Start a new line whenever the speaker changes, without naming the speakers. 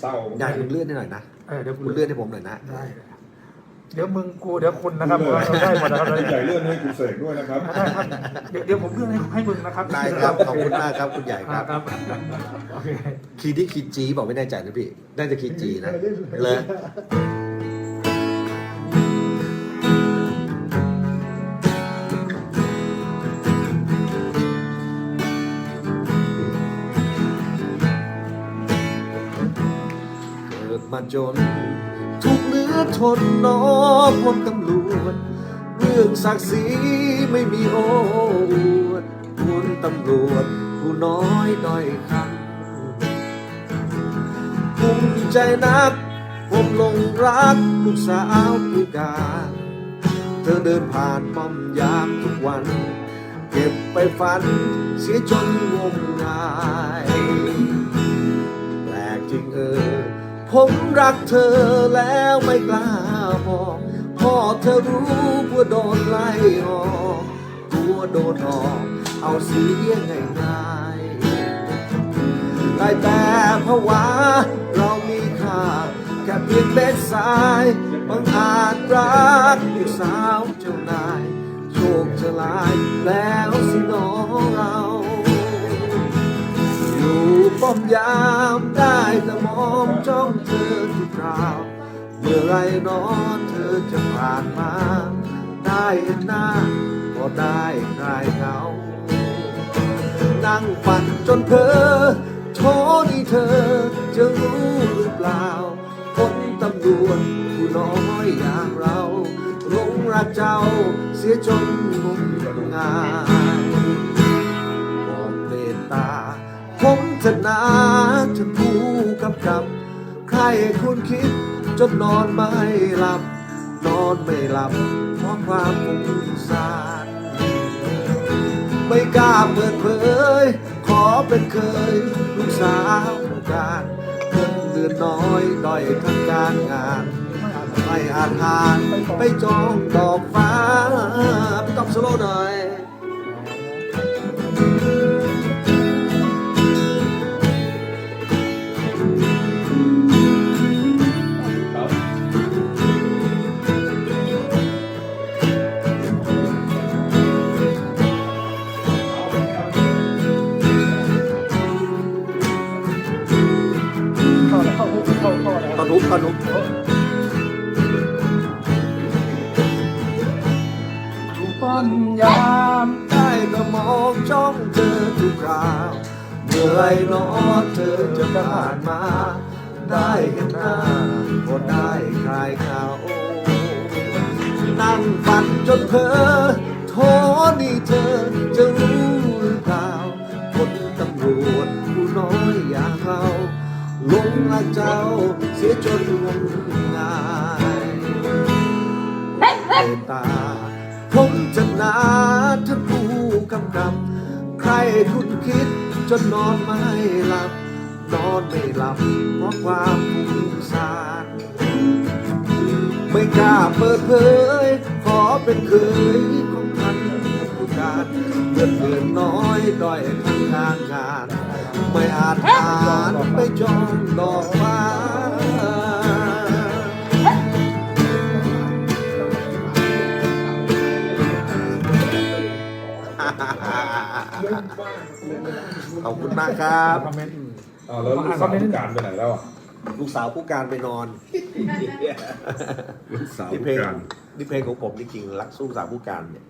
เศร้า
ใหญ่คุณเลื่อนให้หน่อยนะ
เออเดี๋ยวกู
คุณเลื่อนให้ผมหน่อยนะ
ได้เดี๋ยวมึงกูเดี๋ยวคุณนะครับ
เลย
ได้หมดนะครับ
ใหญ่เลื่อนให้คุณเสกด้วยนะครับ
ได้ครับเดี๋ยวเดี๋ยวผมเลื่อนให้ให้มึงนะครับ
ได้ครับขอบคุณมากครับคุณใหญ่ค
อ่า
รับ
ครับโอเค
คีย์ที่คีย์จีบอกไม่แน่ใจนะพี่น่าจะคีย์จีนะเลย ดมาจน ทุกเนื้อทนนอพลตำรวจเรื่องศักดิ์ศรีไม่มีโอ้อวดคุณตำรวจผู้น้อยด้อยคำภูมิใจนัก ผมลงรักลูกสาวผู้การเธอเดินผ่านป้อมยามทุกวัน เก็บไปฝันเสียจนงมงาย แปลกจริงเออ ผมรักเธอแล้วไม่กล้าบอกพ่อเธอรู้ว่าโดนไล่ออกกลัวโดนออกเอาเสียง่ายๆได้แต่ภาวะเรามีค่าแค่เพียงเบ็ดสายบังอาจรักลูกสาวเจ้านายโชคจะลายแล้วสิน้องเรา อยู่ป้อมยามได้ แต่มองจ้องเธอทุกคราว เมื่อไรนอนเธอจะผ่านมา ได้เห็นหน้าก็ได้คลายเหงา นั่งฝันจนเพอโทนี่เธอจะรู้หรือเปล่า คนตำรวจผู้น้อยอย่างเราหลงรักเจ้าเสียจนงมงายบอกเมตตา ผมจะนาจะผู้กำกับ ใครคุณคิดจนนอนไม่หลับ นอนไม่หลับ เพราะความฟุ้งซ่านไม่กล้าเปิดเผย ขอเป็นเคยลูกสาวผู้การเงินเดือนน้อยด้อยทางการงานไม่อาจหานไปจองดอกฟ้าต้องสโลหน่อย
ล้ว
ตอลุกทุก
ป้อนยาม
ได้แต่มองจ้องเธอทุกคราวเมื่อไรหนอเธอจะผ่านมา ได้เห็นหน้าก็ได้คลายเขานั่งฝันจนเพอโทนี่เธอจะรู้ หลงรักเจ้าเสียจนงมงายตตาผมจะนาท่านผู้กำกับ ใครคุณคิดจนนอนไม่หลับ นอนไม่หลับเพราะความฟุ้งซ่านไม่กล้าเปิดเผย ขอเป็นเคยของท่านผู้การเงินเดือนน้อยด้อยทางการงาน ไม่อาจอ่าน ไปจองดอกฟ้าขอบคุณมากครับ
คอมเมนต์
อ้าวแล้วลูกสาวผู้การไปไหนแล้วอะ
ลูกสาวผู้การไปนอน
ลูกสาว
นี่
ผู้
เพลง
การ
นี่เพลงของผมจริงๆรักสู้สาวผู้การเนี่ย